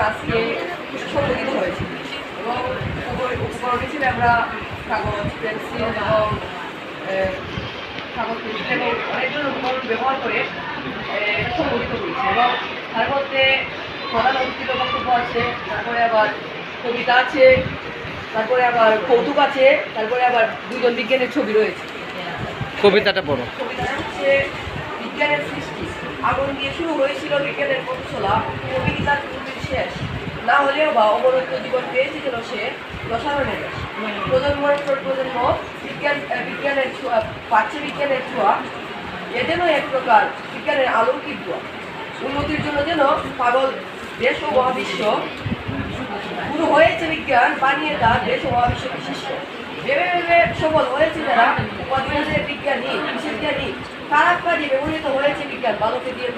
আজকে সংগঠিত হয়েছে। এবং উপ- উপকরণ হিসেবে আমরা কাগজ পেন্সিল এবং কাগজ পেন্সিল এবং অনেক ধরনের উপকরণ ব্যবহার করে সংগঠিত করেছি এবং তার মধ্যে প্রধান অতিথির বক্তব্য আছে তারপরে আবার কবিতা আছে তারপরে আবার কৌতুক আছে তারপরে আবার দুজন বিজ্ঞানের ছবি রয়েছে। কবিতাটা পড়ো। কবিতাটা হচ্ছে বিজ্ঞানের সৃষ্টি। আগুন দিয়ে শুরু হয়েছিল বিজ্ঞানের পথচলা কবিতার পূর্বের শেষ। না হলেও বা অবরুদ্ধ জীবন পেয়েছে যেন সে রসায়নের দেশ প্রজন্মের পর প্রজন্ম, বিজ্ঞান বিজ্ঞানের ছোঁয়া, পাচ্ছে বিজ্ঞানের ছোঁয়া, এ যেন এক প্রকার বিজ্ঞানের আলৌকিক দোয়া উন্নতির জন্য যেন পাগল দেশ ও মহাবিশ্ব শুরু হয়েছে বিজ্ঞান, বানিয়ে তার দেশ ও মহাবিশ্ব বিশিষ্ট। ভেবে ভেবে সফল হয়েছে যারা উপাধিদের বিজ্ঞানী, বিশেষজ্ঞানী, তারা কাজে ব্যবহৃত হয়েছে বিজ্ঞান, বালকে দিয়ে